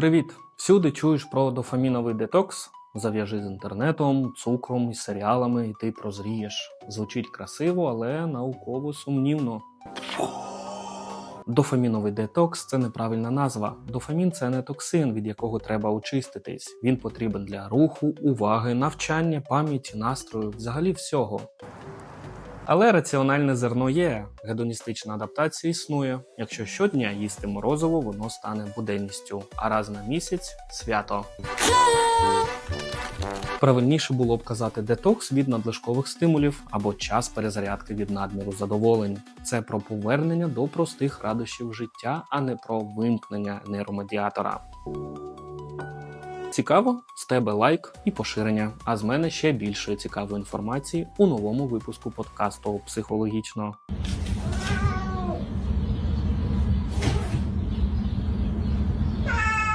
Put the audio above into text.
Привіт! Всюди чуєш про дофаміновий детокс. Зав'яжи з інтернетом, цукром і серіалами, і ти прозрієш. Звучить красиво, але науково сумнівно. Дофаміновий детокс це неправильна назва. Дофамін це не токсин, від якого треба очиститись. Він потрібен для руху, уваги, навчання, пам'яті, настрою, взагалі всього. Але раціональне зерно є, гедоністична адаптація існує. Якщо щодня їсти морозиво, воно стане буденністю, а раз на місяць свято. Правильніше було б казати детокс від надлишкових стимулів або час перезарядки від надміру задоволень. Це про повернення до простих радощів життя, а не про вимкнення нейромедіатора. Цікаво? З тебе лайк і поширення. А з мене ще більше цікавої інформації у новому випуску подкасту психологічно.